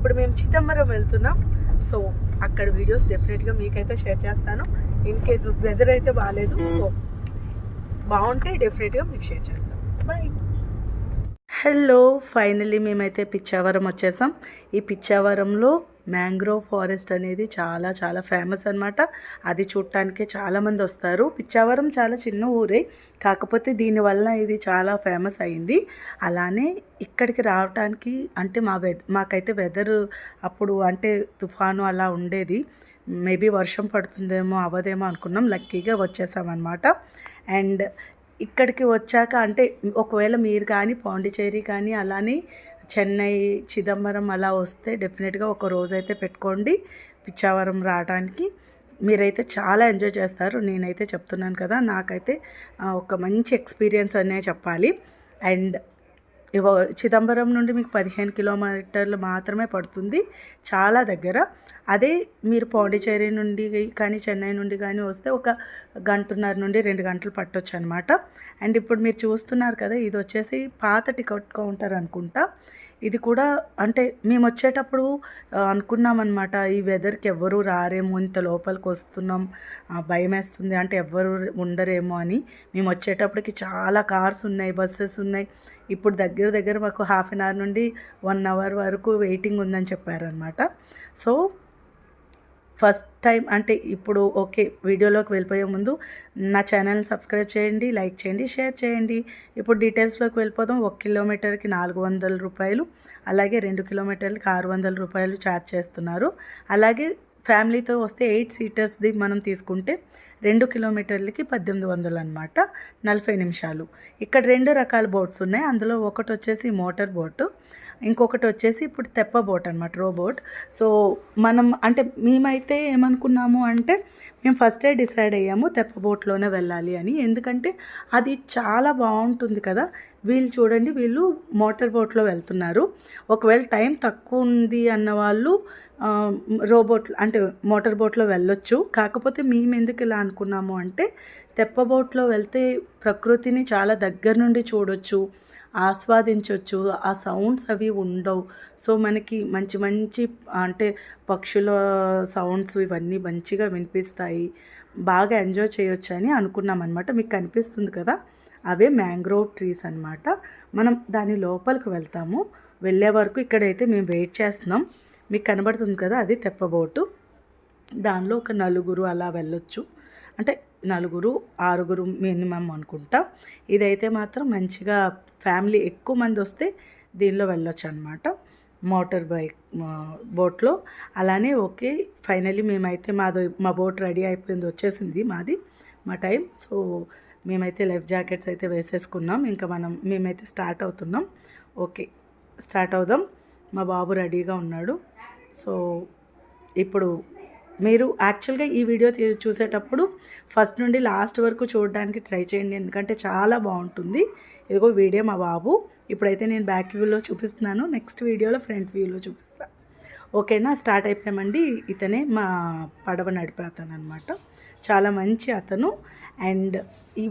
ఇప్పుడు మేము చిదంబరం వెళ్తున్నాం. సో అక్కడ వీడియోస్ డెఫినెట్గా మీకైతే షేర్ చేస్తాను. ఇన్ కేస్ వెదర్ అయితే బాగాలేదు సో బాగుంటే డెఫినెట్గా మీకు షేర్ చేస్తాను బాయ్ హలో ఫైనల్లీ మేమైతే పిచ్చావరం వచ్చేసాం. ఈ పిచ్చావరంలో మ్యాంగ్రోవ్ ఫారెస్ట్ అనేది చాలా చాలా ఫేమస్ అనమాట అది చూడటానికి చాలామంది వస్తారు. పిచ్చావరం చాలా చిన్న ఊరే. కాకపోతే దీనివల్ల ఇది చాలా ఫేమస్ అయింది. అలానే ఇక్కడికి రావటానికి అంటే మా వె మాకైతే వెదర్ అప్పుడు అంటే తుఫాను అలా ఉండేది. మేబీ వర్షం పడుతుందేమో అవ్వదేమో అనుకున్నాం. లక్కీగా వచ్చేసామన్నమాట అండ్ ఇక్కడికి వచ్చాక అంటే ఒకవేళ మీరు కానీ పాండిచేరి కానీ అలానే చెన్నై చిదంబరం అలా వస్తే డెఫినెట్గా ఒక రోజు అయితే పెట్టుకోండి పిచ్చావరం రావడానికి. మీరైతే చాలా ఎంజాయ్ చేస్తారు. నేనైతే చెప్తున్నాను కదా నాకైతే ఒక మంచి ఎక్స్పీరియన్స్ అనే చెప్పాలి. అండ్ ఇవ చిదంబరం నుండి మీకు పదిహేను కిలోమీటర్లు మాత్రమే పడుతుంది చాలా దగ్గర. అదే మీరు పాండిచేరి నుండి కానీ చెన్నై నుండి కానీ వస్తే ఒక గంటన్నర నుండి రెండు గంటలు పట్టొచ్చు అనమాట అండ్ ఇప్పుడు మీరు చూస్తున్నారు కదా ఇది వచ్చేసి పాత టికెట్ కౌంటర్ అనుకుంటా. ఇది కూడా అంటే మేము వచ్చేటప్పుడు అనుకున్నామన్నమాట ఈ వెదర్కి ఎవ్వరూ రారేమో ఇంత లోపలికి వస్తున్నాం భయం వేస్తుంది అంటే ఎవ్వరు ఉండరేమో అని మేము వచ్చేటప్పటికి చాలా కార్స్ ఉన్నాయి బస్సెస్ ఉన్నాయి. ఇప్పుడు దగ్గర దగ్గర మాకు హాఫ్ అన్ అవర్ నుండి వన్ అవర్ వరకు వెయిటింగ్ ఉందని చెప్పారనమాట సో ఫస్ట్ టైం అంటే ఇప్పుడు ఓకే వీడియోలోకి వెళ్ళిపోయే ముందు నా ఛానల్ని సబ్స్క్రైబ్ చేయండి లైక్ చేయండి షేర్ చేయండి. ఇప్పుడు డీటెయిల్స్లోకి వెళ్ళిపోదాం. ఒక కిలోమీటర్కి నాలుగు వందల రూపాయలు అలాగే రెండు కిలోమీటర్లకి ఆరు వందల రూపాయలు ఛార్జ్ చేస్తున్నారు. అలాగే ఫ్యామిలీతో వస్తే ఎయిట్ సీటర్స్ది మనం తీసుకుంటే రెండు కిలోమీటర్లకి పద్దెనిమిది వందలు అనమాట నలభై నిమిషాలు. ఇక్కడ రెండు రకాల బోట్స్ ఉన్నాయి. అందులో ఒకటి వచ్చేసి మోటార్ బోటు ఇంకొకటి వచ్చేసి ఇప్పుడు తెప్ప బోట్ అనమాట రోబోట్ సో మనం అంటే మేమైతే ఏమనుకున్నాము అంటే మేము ఫస్టే డిసైడ్ అయ్యాము తెప్ప బోట్లోనే వెళ్ళాలి అని. ఎందుకంటే అది చాలా బాగుంటుంది కదా. వీళ్ళు చూడండి వీళ్ళు మోటార్ బోట్లో వెళ్తున్నారు. ఒకవేళ టైం తక్కువ ఉంది అన్న వాళ్ళు రోబోట్ అంటే మోటార్ బోట్లో వెళ్ళొచ్చు. కాకపోతే మేము ఎందుకు ఇలా అనుకున్నాము అంటే తెప్ప బోట్లో వెళ్తే ప్రకృతిని చాలా దగ్గర నుండి చూడొచ్చు. ఆస్వాదించవచ్చు ఆ సౌండ్స్ అవి ఉండవు. సో మనకి మంచి మంచి అంటే పక్షుల సౌండ్స్ ఇవన్నీ మంచిగా వినిపిస్తాయి. బాగా ఎంజాయ్ చేయొచ్చు అని అనుకున్నాం అనమాట మీకు కనిపిస్తుంది కదా? అవే మ్యాంగ్రోవ్ ట్రీస్ అన్నమాట. మనం దాని లోపలికి వెళ్తాము. వెళ్ళే వరకు ఇక్కడైతే మేము వెయిట్ చేస్తున్నాం. మీకు కనబడుతుంది కదా? అది తెప్పబోటు. దానిలో ఒక నలుగురు అలా వెళ్ళొచ్చు. అంటే నలుగురు ఆరుగురు మినిమం అనుకుంటా. ఇదైతే మాత్రం మంచిగా ఫ్యామిలీ ఎక్కువ మంది వస్తే దీనిలో వెళ్ళొచ్చు అనమాట మోటార్ బైక్ బోట్లో. అలానే ఓకే ఫైనలీ మేమైతే మాది మా బోట్ రెడీ అయిపోయింది వచ్చేసింది మాది మా టైం. సో మేమైతే లైఫ్ జాకెట్స్ అయితే వేసేసుకున్నాం. ఇంకా మనం మేమైతే స్టార్ట్ అవుతున్నాం. ఓకే స్టార్ట్ అవుదాం. మా బాబు రెడీగా ఉన్నాడు. సో ఇప్పుడు మీరు యాక్చువల్గా ఈ వీడియో చూసేటప్పుడు ఫస్ట్ నుండి లాస్ట్ వరకు చూడడానికి ట్రై చేయండి. ఎందుకంటే చాలా బాగుంటుంది. ఇదిగో వీడియో మా బాబు. ఇప్పుడైతే నేను బ్యాక్ వ్యూలో చూపిస్తున్నాను. నెక్స్ట్ వీడియోలో ఫ్రంట్ వ్యూలో చూపిస్తాను ఓకేనా స్టార్ట్ అయిపోయామండి. ఇతనే మా పడవ నడిపే అతను అనమాట చాలా మంచి అతను. అండ్ ఈ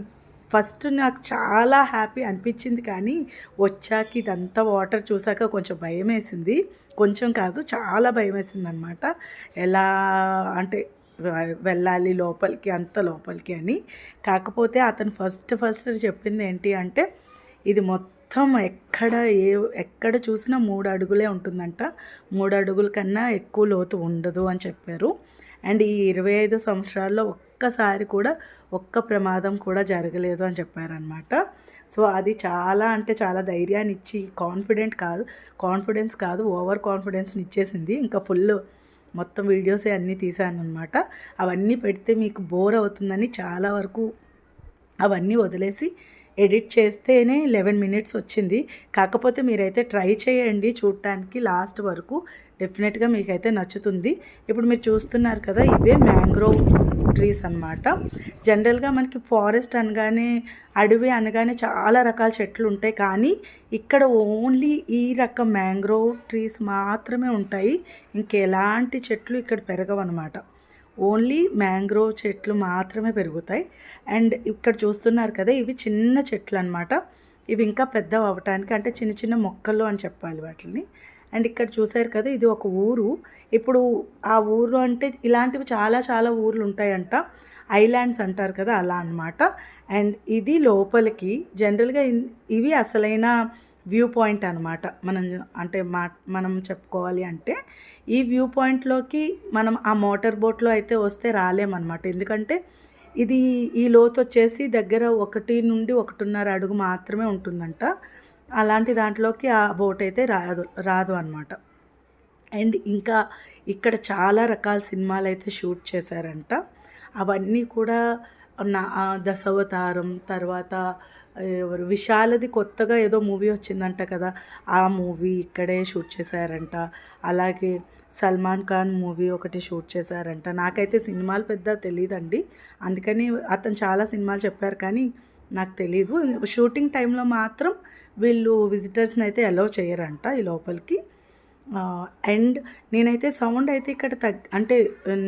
ఫస్ట్ నాకు చాలా హ్యాపీ అనిపించింది కానీ వచ్చాక ఇదంతా వాటర్ చూసాక కొంచెం భయం వేసింది కొంచెం కాదు చాలా భయం వేసింది అనమాట ఎలా అంటే వెళ్ళాలి లోపలికి అంత లోపలికి అని. కాకపోతే అతను ఫస్ట్ ఫస్ట్ చెప్పింది ఏంటి అంటే ఇది మొత్తం ఎక్కడ ఏ ఎక్కడ చూసినా మూడు అడుగులే ఉంటుందంట. మూడు అడుగుల కన్నా ఎక్కువ లోతు ఉండదు అని చెప్పారు. అండ్ ఈ ఇరవై ఐదు సంవత్సరాల్లో ఒక్కసారి కూడా ఒక్క ప్రమాదం కూడా జరగలేదు అని చెప్పారనమాట సో అది చాలా అంటే చాలా ధైర్యాన్ని ఇచ్చి కాన్ఫిడెంట్ కాదు కాన్ఫిడెన్స్ కాదు ఓవర్ కాన్ఫిడెన్స్ని ఇచ్చేసింది. ఇంకా ఫుల్ మొత్తం వీడియోస్ అన్నీ తీశానమాట అవన్నీ పెడితే మీకు బోర్ అవుతుందని చాలా వరకు అవన్నీ వదిలేసి ఎడిట్ చేస్తేనే లెవెన్ మినిట్స్ వచ్చింది. కాకపోతే మీరైతే ట్రై చేయండి చూడటానికి లాస్ట్ వరకు. డెఫినెట్గా మీకైతే నచ్చుతుంది. ఇప్పుడు మీరు చూస్తున్నారు కదా ఇవే మ్యాంగ్రోవ్ ట్రీస్ అనమాట జనరల్గా మనకి ఫారెస్ట్ అనగానే అడవి అనగానే చాలా రకాల చెట్లు ఉంటాయి. కానీ ఇక్కడ ఓన్లీ ఈ రకం మ్యాంగ్రోవ్ ట్రీస్ మాత్రమే ఉంటాయి. ఇంకెలాంటి చెట్లు ఇక్కడ పెరగవన్నమాట ఓన్లీ మ్యాంగ్రోవ్ చెట్లు మాత్రమే పెరుగుతాయి. అండ్ ఇక్కడ చూస్తున్నారు కదా ఇవి చిన్న చెట్లు అనమాట ఇవి ఇంకా పెద్ద అవ్వటానికి అంటే చిన్న చిన్న మొక్కలు అని చెప్పాలి వాటిని. అండ్ ఇక్కడ చూసారు కదా ఇది ఒక ఊరు. ఇప్పుడు ఆ ఊరు అంటే ఇలాంటివి చాలా చాలా ఊర్లు ఉంటాయంట. ఐలాండ్స్ అంటారు కదా అలా అనమాట అండ్ ఇది లోపలికి జనరల్గా ఇవి అసలైన వ్యూ పాయింట్ అనమాట మనం అంటే మా మనం చెప్పుకోవాలి అంటే ఈ వ్యూ పాయింట్లోకి మనం ఆ మోటార్ బోట్లో అయితే వస్తే రాలేమన్నమాట. ఎందుకంటే ఇది ఈ లోతు వచ్చేసి దగ్గర ఒకటి నుండి ఒకటిన్నర అడుగు మాత్రమే ఉంటుందంట. అలాంటి దాంట్లోకి ఆ బోట్ అయితే రాదు రాదు అనమాట అండ్ ఇంకా ఇక్కడ చాలా రకాల సినిమాలు అయితే షూట్ చేశారంట. అవన్నీ కూడా నా దశావతారం తర్వాత ఎవరు విశాలది కొత్తగా ఏదో మూవీ వచ్చిందంట కదా ఆ మూవీ ఇక్కడే షూట్ చేశారంట. అలాగే సల్మాన్ ఖాన్ మూవీ ఒకటి షూట్ చేశారంట. నాకైతే సినిమాలు పెద్ద తెలియదండి అందుకని అతను చాలా సినిమాలు చెప్పారు కానీ నాకు తెలియదు షూటింగ్ టైంలో మాత్రం వీళ్ళు విజిటర్స్ని అయితే అలౌ చేయరంట ఈ లోపలికి. అండ్ నేనైతే సౌండ్ అయితే ఇక్కడ తగ్ అంటే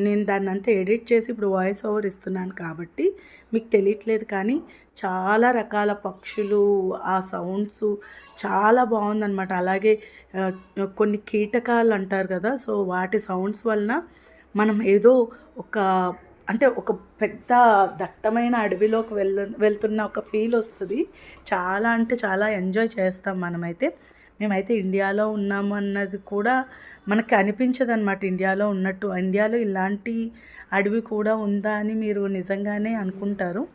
నేను దాన్ని అంతా ఎడిట్ చేసి ఇప్పుడు వాయిస్ ఓవర్ ఇస్తున్నాను కాబట్టి మీకు తెలియట్లేదు కానీ చాలా రకాల పక్షులు ఆ సౌండ్స్ చాలా బాగుందన్నమాట. అలాగే కొన్ని కీటకాలు అంటారు కదా సో వాటి సౌండ్స్ వలన మనం ఏదో ఒక అంటే ఒక పెద్ద దట్టమైన అడవిలోకి వెళ్ వెళ్తున్న ఒక ఫీల్ వస్తుంది. చాలా అంటే చాలా ఎంజాయ్ చేస్తాం మనమైతే. మేమైతే ఇండియాలో ఉన్నాము అన్నది కూడా మనకి అనిపించదు అనమాట ఇండియాలో ఉన్నట్టు. ఇండియాలో ఇలాంటి అడవి కూడా ఉందా అని మీరు నిజంగానే అనుకుంటారు.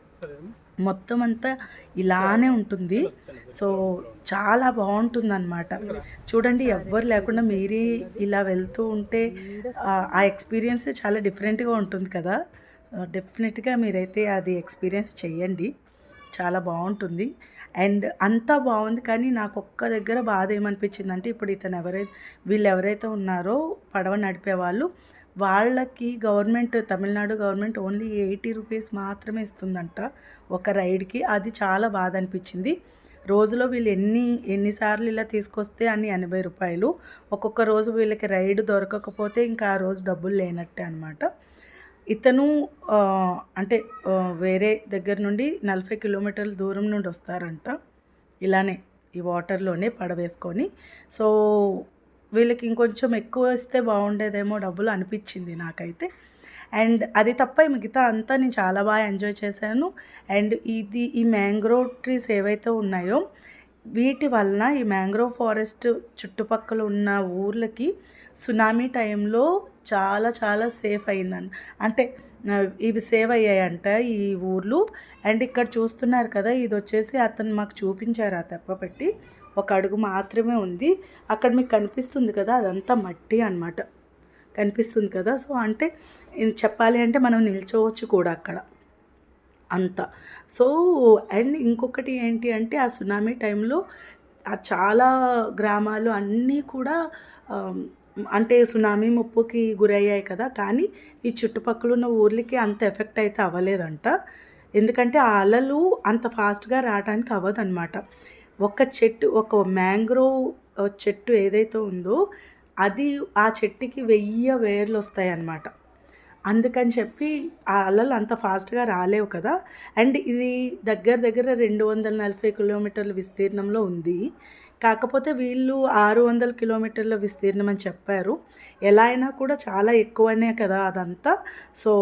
మొత్తం అంతా ఇలానే ఉంటుంది. సో చాలా బాగుంటుంది అనమాట చూడండి ఎవ్వరు లేకుండా మీరే ఇలా వెళ్తూ ఉంటే ఆ- ఆ ఎక్స్పీరియన్స్ చాలా డిఫరెంట్గా ఉంటుంది కదా. డెఫినెట్గా మీరైతే అది ఎక్స్పీరియన్స్ చెయ్యండి. చాలా బాగుంటుంది. అండ్ అంతా బాగుంది కానీ నాకు ఒక్క దగ్గర బాధ ఏమనిపించింది అంటే ఇప్పుడు ఇతను ఎవరైతే వీళ్ళు ఎవరైతే ఉన్నారో పడవ నడిపే వాళ్ళు వాళ్ళకి government Tamil Nadu government only eighty rupees మాత్రమే ఇస్తుందంట ఒక రైడ్కి. అది చాలా బాధ అనిపించింది. రోజులో వీళ్ళు ఎన్ని ఎన్నిసార్లు ఇలా తీసుకొస్తే అని ఎనభై రూపాయలు. ఒక్కొక్క రోజు వీళ్ళకి రైడ్ దొరకకపోతే ఇంకా ఆ రోజు డబ్బులు లేనట్టే అనమాట ఇతను అంటే వేరే దగ్గర నుండి నలభై కిలోమీటర్ల దూరం నుండి వస్తారంట. ఇలానే ఈ వాటర్లోనే పడవేసుకొని. సో వీళ్ళకి ఇంకొంచెం ఎక్కువ ఇస్తే బాగుండేదేమో డబ్బులు అనిపించింది నాకైతే. అండ్ అది తప్ప మిగతా అంతా నేను చాలా బాగా ఎంజాయ్ చేశాను. అండ్ ఇది ఈ మ్యాంగ్రోవ్ ట్రీస్ ఏవైతే ఉన్నాయో వీటి వలన ఈ మ్యాంగ్రోవ్ ఫారెస్ట్ చుట్టుపక్కల ఉన్న ఊర్లకి సునామీ టైంలో చాలా చాలా సేఫ్ అయిందని అంటే ఇవి సేవ్ అయ్యాయంట ఈ ఊర్లు. అండ్ ఇక్కడ చూస్తున్నారు కదా ఇది వచ్చేసి అతను మాకు చూపించారు ఆ తెప్ప పెట్టి. ఒక అడుగు మాత్రమే ఉంది. అక్కడ మీకు కనిపిస్తుంది కదా అదంతా మట్టి అన్నమాట. కనిపిస్తుంది కదా. సో అంటే చెప్పాలి అంటే మనం నిల్చోవచ్చు కూడా అక్కడ. అంత. సో అండ్ ఇంకొకటి ఏంటి అంటే ఆ సునామీ టైంలో ఆ చాలా గ్రామాలు అన్నీ కూడా అంటే సునామీ ముప్పుకి గురయ్యాయి కదా కానీ ఈ చుట్టుపక్కల ఉన్న ఊర్లకి అంత ఎఫెక్ట్ అయితే అవ్వలేదంట. ఎందుకంటే ఆ అలలు అంత ఫాస్ట్గా రావడానికి అవ్వదన్నమాట. ఒక చెట్టు ఒక మ్యాంగ్రోవ్ చెట్టు ఏదైతే ఉందో అది ఆ చెట్టుకి వెయ్యి వేర్లు వస్తాయి అన్నమాట అందుకని చెప్పి ఆ అలలు అంత ఫాస్ట్గా రాలేవు కదా. అండ్ ఇది దగ్గర దగ్గర రెండు వందల నలభై కిలోమీటర్ల విస్తీర్ణంలో ఉంది. కాకపోతే వీళ్ళు ఆరు వందల కిలోమీటర్ల విస్తీర్ణం అని చెప్పారు. ఎలా అయినా కూడా చాలా ఎక్కువనే కదా అదంతా. సో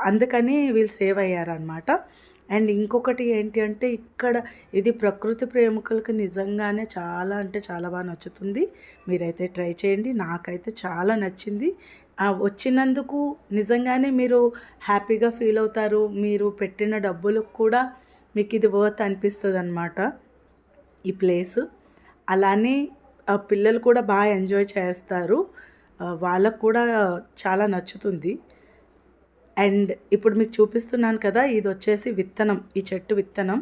అందుకని వీళ్ళు సేవ్ అయ్యారనమాట అండ్ ఇంకొకటి ఏంటి అంటే ఇక్కడ ఇది ప్రకృతి ప్రేమికులకు నిజంగానే చాలా అంటే చాలా బాగా నచ్చుతుంది. మీరైతే ట్రై చేయండి. నాకైతే చాలా నచ్చింది. వచ్చినందుకు నిజంగానే మీరు హ్యాపీగా ఫీల్ అవుతారు. మీరు పెట్టిన డబ్బులకు కూడా మీకు ఇది వర్త్ అనిపిస్తుంది అనమాట ఈ ప్లేస్. అలానే ఆ పిల్లలు కూడా బాగా ఎంజాయ్ చేస్తారు. వాళ్ళకు కూడా చాలా నచ్చుతుంది. అండ్ ఇప్పుడు మీకు చూపిస్తున్నాను కదా ఇది వచ్చేసి విత్తనం ఈ చెట్టు విత్తనం.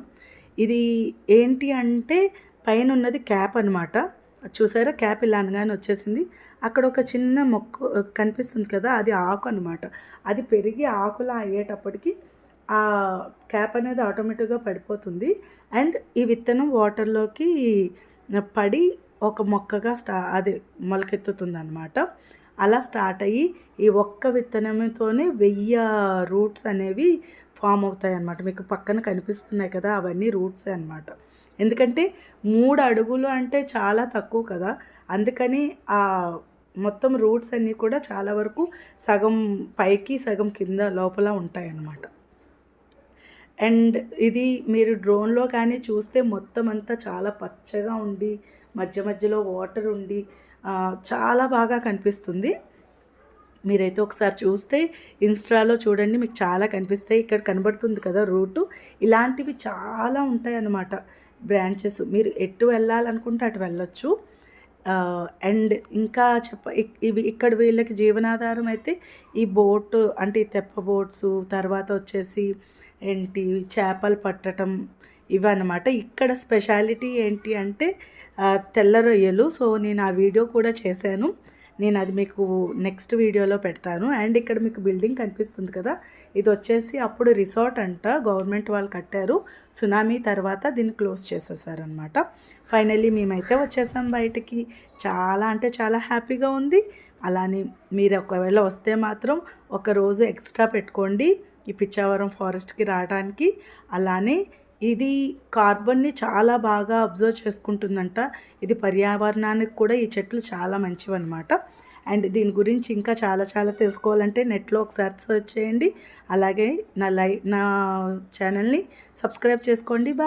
ఇది ఏంటి అంటే పైన ఉన్నది క్యాప్ అనమాట చూసారా? క్యాప్ ఇలా అనగానే వచ్చేసింది. అక్కడ ఒక చిన్న మొక్క కనిపిస్తుంది కదా అది ఆకు అనమాట అది పెరిగి ఆకులా అయ్యేటప్పటికి ఆ క్యాప్ అనేది ఆటోమేటిక్గా పడిపోతుంది. అండ్ ఈ విత్తనం వాటర్లోకి పడి ఒక మొక్కగా స్టా అది మొలకెత్తుతుంది అనమాట అలా స్టార్ట్ అయ్యి ఈ ఒక్క విత్తనంతోనే వెయ్యి రూట్స్ అనేవి ఫామ్ అవుతాయి అన్నమాట. మీకు పక్కన కనిపిస్తున్నాయి కదా అవన్నీ రూట్స్ అన్నమాట. ఎందుకంటే మూడు అడుగులు అంటే చాలా తక్కువ కదా. అందుకని ఆ మొత్తం రూట్స్ అన్నీ కూడా చాలా వరకు సగం పైకి సగం కింద లోపల ఉంటాయన్నమాట అండ్ ఇది మీరు డ్రోన్లో కానీ చూస్తే మొత్తం అంతా చాలా పచ్చగా ఉండి మధ్య మధ్యలో వాటర్ ఉండి చాలా బాగా కనిపిస్తుంది. మీరైతే ఒకసారి చూస్తే ఇన్స్టాలో చూడండి మీకు చాలా కనిపిస్తాయి. ఇక్కడ కనబడుతుంది కదా రూటు. ఇలాంటివి చాలా ఉంటాయి అన్నమాట బ్రాంచెస్. మీరు ఎటు వెళ్ళాలనుకుంటే అటు వెళ్ళొచ్చు. అండ్ ఇంకా చెప్ప ఇవి ఇక్కడ వీళ్ళకి జీవనాధారం అయితే ఈ బోట్ అంటే ఈ తెప్ప బోట్స్ తర్వాత వచ్చేసి ఏంటి చేపలు పట్టడం ఇవన్నమాట ఇక్కడ స్పెషాలిటీ ఏంటి అంటే తెల్ల రొయ్యలు. సో నేను ఆ వీడియో కూడా చేశాను. నేను అది మీకు నెక్స్ట్ వీడియోలో పెడతాను. అండ్ ఇక్కడ మీకు బిల్డింగ్ కనిపిస్తుంది కదా ఇది వచ్చేసి అప్పుడు రిసార్ట్ అంట. గవర్నమెంట్ వాళ్ళు కట్టారు. సునామీ తర్వాత దీన్ని క్లోజ్ చేసేసారనమాట. ఫైనల్లీ మేమైతే వచ్చేసాం బయటికి. చాలా అంటే చాలా హ్యాపీగా ఉంది. అలానే మీరు ఒకవేళ వస్తే మాత్రం ఒక రోజు ఎక్స్ట్రా పెట్టుకోండి. ఈ పిచ్చావరం ఫారెస్ట్కి రావడానికి. అలానే ఇది కార్బన్ని చాలా బాగా అబ్జర్వ్ చేసుకుంటుందంట. ఇది పర్యావరణానికి కూడా ఈ చెట్లు చాలా మంచివన్నమాట. అండ్ దీని గురించి ఇంకా చాలా చాలా తెలుసుకోవాలంటే నెట్లో ఒకసారి సెర్చ్ చేయండి. అలాగే నా లై నా ఛానల్ని సబ్స్క్రైబ్ చేసుకోండి.